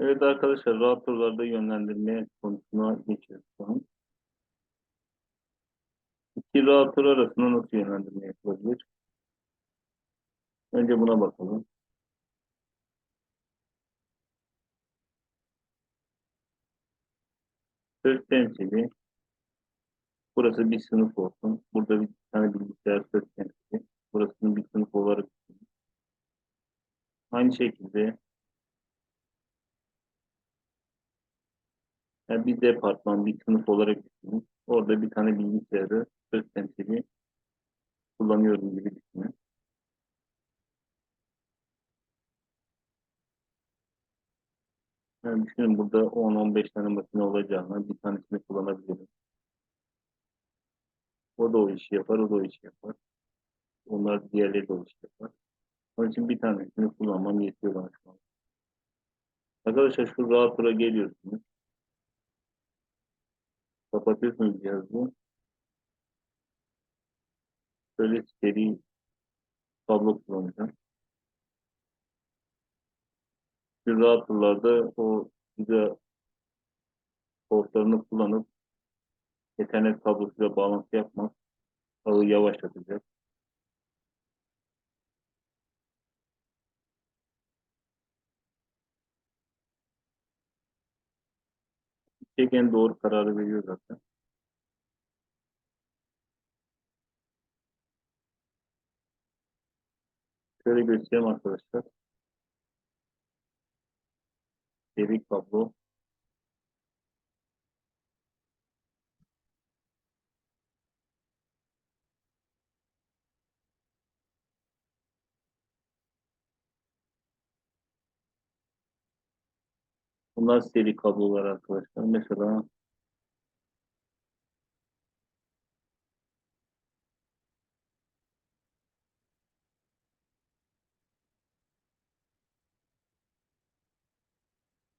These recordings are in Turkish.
Evet arkadaşlar routerlarda yönlendirme konusuna geçiyoruz. İki router arasında nasıl yönlendirme yapılabilir? Önce buna bakalım. Söz temsili. Burası bir sınıf olsun. Burada bir tane bilgisayar söz temsili. Burasını bir sınıf olarak düşünün. Aynı şekilde yani bir departman, bir sınıf olarak düşünün. Orada bir tane bilgisayarı söz temsili kullanıyorum gibi düşünün. Yani düşünün burada 10-15 tane makine olacağına bir tanesini kullanabilirim. O da o işi yapar, o da o işi yapar. Onlar diğerleri de o işi yapar. Onun için bir tanesini kullanmam yetiyor bana şu an. Arkadaşlar şu router'a geliyorsunuz. Kapatıyorsunuz cihazı. Şöyle seri kablo kullanacağım. Şu router'larda o güzel portlarını kullanıp Ethernet kablosuyla bağlantı yapmak ağı yavaşlatacak. Çeken doğru kararı veriyor zaten. Şöyle göstereyim arkadaşlar. Seri kablo. Bunlar seri kablolar arkadaşlar. Mesela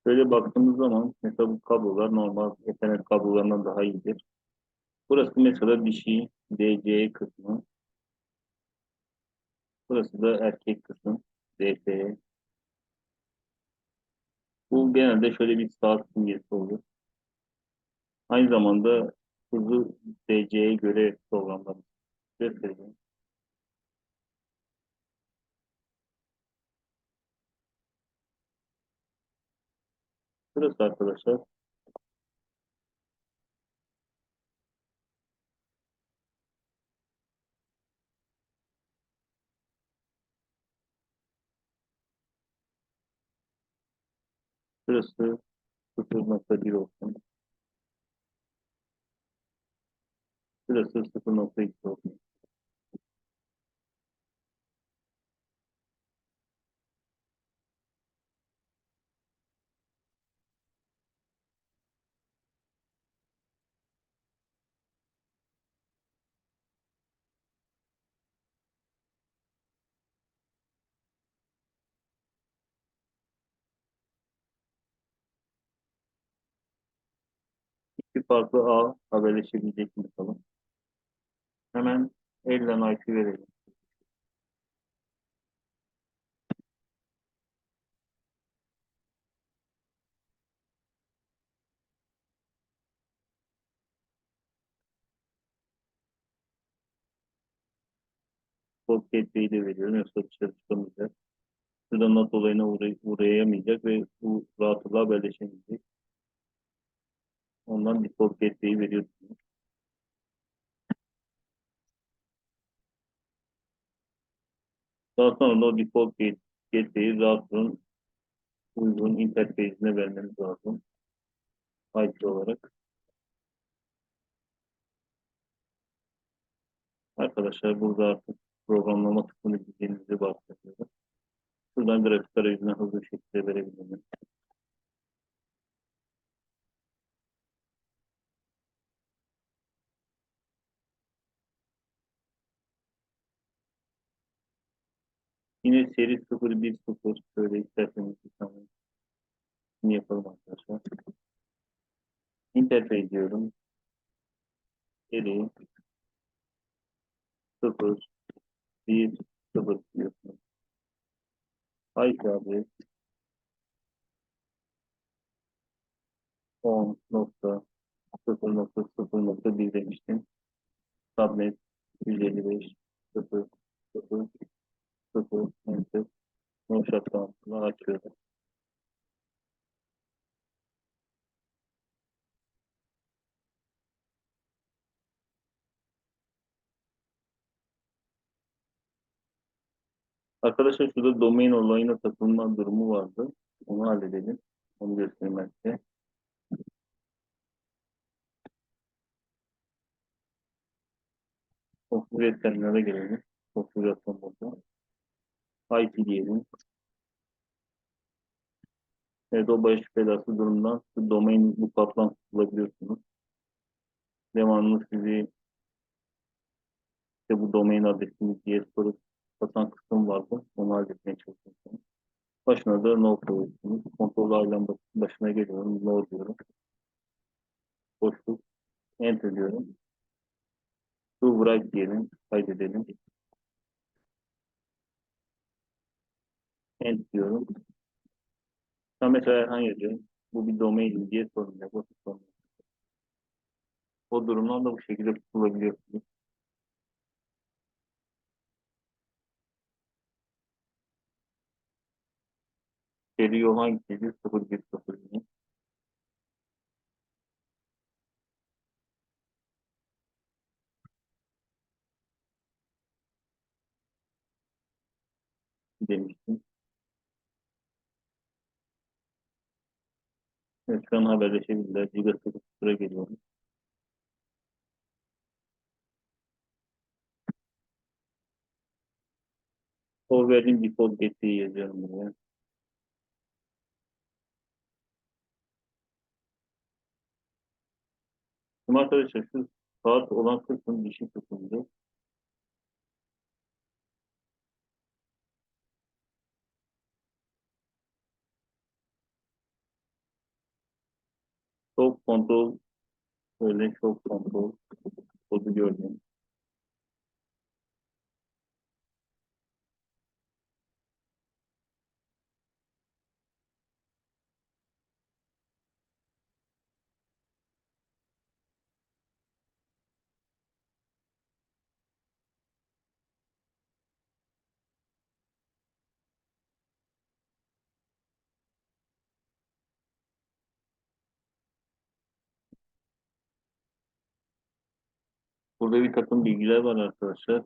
Şöyle baktığımız zaman mesela bu kablolar normal Ethernet kablolarından daha iyidir. Burası mesela dişi DC kısmı. Burası da erkek kısmı DC. Bu genelde şöyle bir saat simgesi olur. Aynı zamanda hızı DC'ye göre programlanmış. Göstereyim. Burası arkadaşlar Burası 0.1 olsun. Burası 0.2 olsun. Farklı ağ haberleşebilecek mi bakalım. Hemen elden IP verelim. Kod gateway'i de veriyorum. Yoksa dışarı çıkamayacak. Şurada not olayına uğray uğrayamayacak ve bu rahatlıkla haberleşemeyecek. Ondan default gateway'i veriyorsunuz. Daha sonra da o default gate- gateway'i router'ın uygun interface'ine vermeniz lazım. IP olarak. Arkadaşlar burada artık programlama kısmını bildiğinizi bahsediyorum. Şuradan grafik arayüzüne hızlı bir şekilde verebilirim. Yine seri 010 şöyle isterseniz Şimdi yapalım arkadaşlar. Interface diyorum. Seri 0 1 0 diyorsunuz. IP adres 10 nokta 0 nokta 0 nokta 1 demiştim. Subnet 155 0 0 0 enter. No shutdown'la açıyorum. Arkadaşlar şurada domain olayına takılma durumu vardı. Onu halledelim. Onu göstereyim ben size. Konfigür terminale gelelim. Konfigürasyon burada. IP diyelim. Evet o baş belası durumdan şu domain bu kaplan bulabiliyorsunuz. Devamlı sizi işte bu domain adresini diye sorup satan kısım vardı. Onu halletmeye çalışıyorsunuz. Başına da no koyuyorsunuz. Kontrol ailem başına geliyorum. No diyorum. Boşluk. Enter diyorum. To write diyelim. Kaydedelim. Enter diyorum. Sen mesela Erhan yazıyor. Bu bir domain diye soruluyor. Basit soruluyor. O durumdan bu şekilde kurulabiliyorsunuz. Seri yol hangisiydi? 0101. demiştim. Evet, şu an haberleşebilirler. Giga 0 geliyorum. O verdiğim default getiriyi yazıyorum buraya. Şimdi arkadaşlar şu saat olan kısım dişi kısımdı. Shock kontrol böyle shock Burada bir takım bilgiler var arkadaşlar.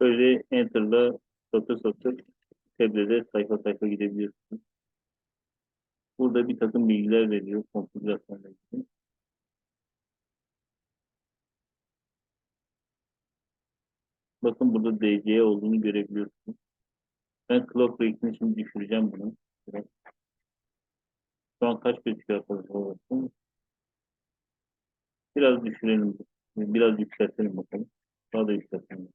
Böyle enter'la satır satır tablede sayfa sayfa gidebiliyorsunuz. Burada bir takım bilgiler veriyor konfigürasyonla ilgili. Bakın burada DC olduğunu görebiliyorsunuz. Ben clock rate'ini şimdi düşüreceğim bunu. Şu an kaç gözüküyor arkadaşlar? Biraz düşürelim. Biraz yükseltelim bakalım. Daha da yükseltelim.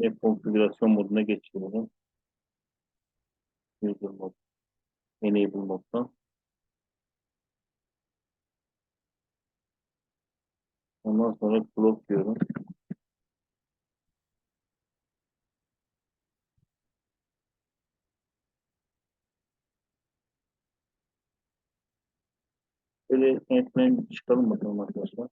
Ve konfigürasyon moduna geçiyorum. User mod. Enable moddan. Ondan sonra clock diyorum. Böyle netmen çıkalım bakalım arkadaşlar.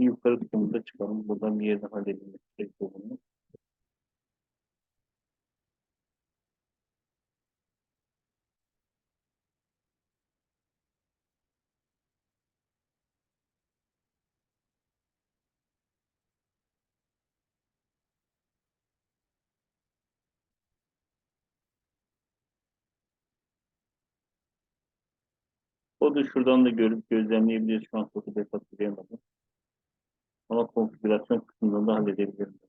Bir yukarı kısmında çıkalım. Buradan bir yerden halledilmek gerekiyor bunu. O da şuradan da görüp gözlemleyebiliriz. Şu an fotoğraf hatırlayamadım. Ama konfigürasyon kısmından da halledebilirim.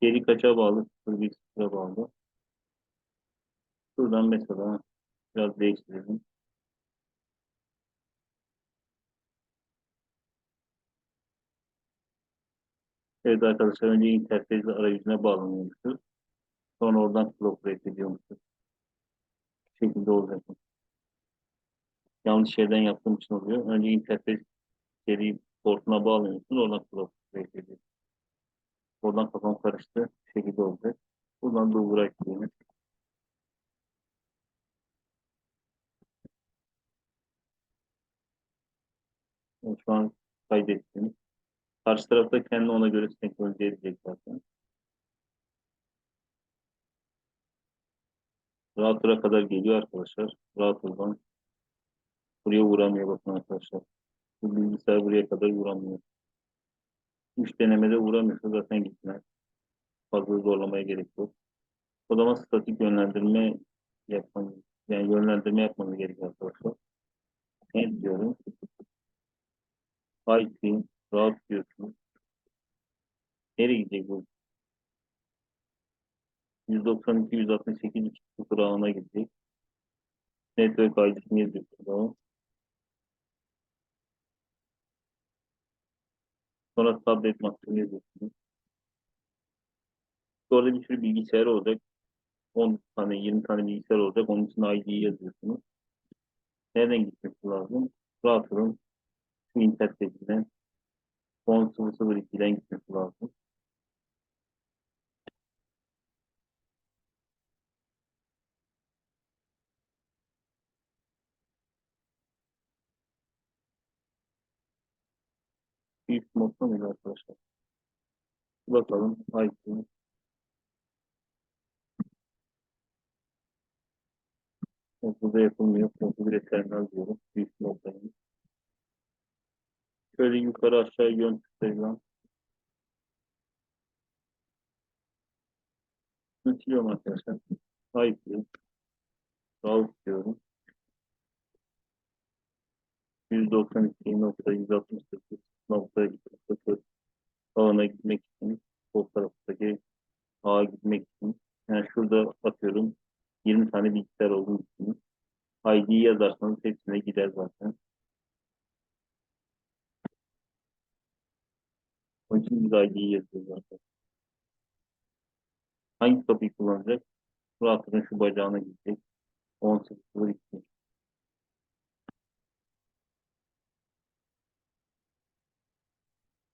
Geri kaça bağlı? 0 sıra bağlı. Buradan mesela biraz değiştirelim. Evet arkadaşlar önce interfez arayüzüne bağlanıyormuşuz. Sonra oradan flow ediyormuşuz. Bu şekilde olacak. Yanlış yerden yaptığım için oluyor. Önce interface seri portuna bağlanıyorsunuz. Oradan clock ediyorsunuz. Oradan kafam karıştı. Bu şekilde olacak. Buradan do write diyelim. Yani Şu an kaydettim. Karşı tarafta kendi ona göre senkronize edecek zaten. Router'a kadar geliyor arkadaşlar. Router'dan buraya vuramıyor bakın arkadaşlar. Bu bilgisayar buraya kadar vuramıyor. Üç denemede vuramıyorsa zaten gitmez. Fazla zorlamaya gerek yok. O zaman statik yönlendirme yapmanız, yani yönlendirme yapmanız gerekiyor arkadaşlar. Ne diyorum? IP, rahat diyorsunuz. Nereye gidecek bu? 192, 168, 0 ağına gidecek. Network ID'sini yazıyorsunuz. Sonra tablet maskını yazıyorsunuz. Orada bir sürü bilgisayar olacak. 10 tane, 20 tane bilgisayar olacak. Onun için ID'yi yazıyorsunuz. Nereden gitmesi lazım? Router'ın şu interfeysinden 10.002'den gitmesi lazım. Büyük modda mıydı arkadaşlar? Bakalım. IP. Burada yapılmıyor. Burada bir terminal diyorum. Büyük moddayım. Şöyle yukarı aşağı yön tıklayacağım. Ütülüyorum arkadaşlar. IP. Route diyorum. 192.168.0 alana gitmek için sol taraftaki ağa gitmek için yani şurada atıyorum 20 tane bilgisayar olduğunu düşünün. ID'yi yazarsanız hepsine gider zaten. Onun için biz ID'yi yazıyoruz zaten. Hangi kapıyı kullanacak? Router'ın şu bacağına gidecek. 10.02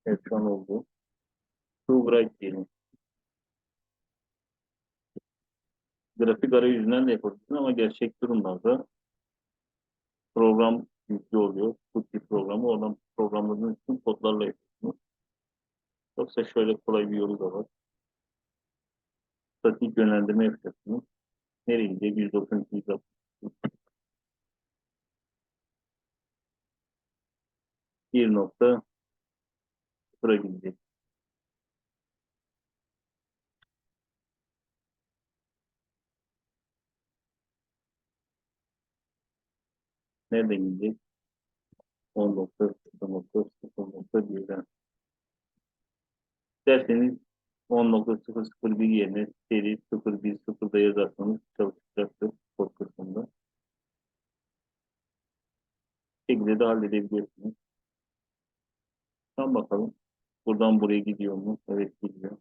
Evet şu an oldu. Write diyelim. Grafik arayüzünden de yapabilirsin ama gerçek durumlarda program yüklü oluyor. Cookie programı oradan programladığınız için kodlarla yapıyorsunuz. Yoksa şöyle kolay bir yolu da var. Statik yönlendirme yapacaksınız. Nereye gidecek? 192 160. Bir nokta sıfıra. Nerede gidecek? 10 nokta 0 nokta 0 nokta 1'den. İsterseniz 10.001 yerine seri 010'da yazarsanız çalışacaktır kod kısmında. Şekilde de halledebilirsiniz. Tam bakalım. Buradan buraya gidiyor mu? Evet gidiyor.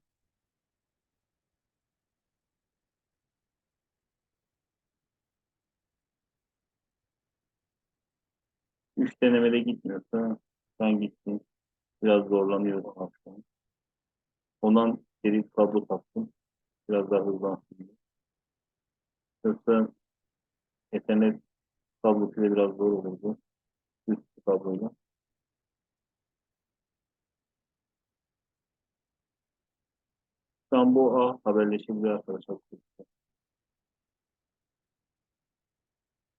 Üç denemede gitmiyorsa ben gittim. Biraz zorlanıyorum aslında. Ondan seri kablo taktım. Biraz daha hızlansın. Yoksa Ethernet kablosuyla biraz zor olurdu. Üst kabloyla. Şu an bu A haberleşebilir arkadaşlar.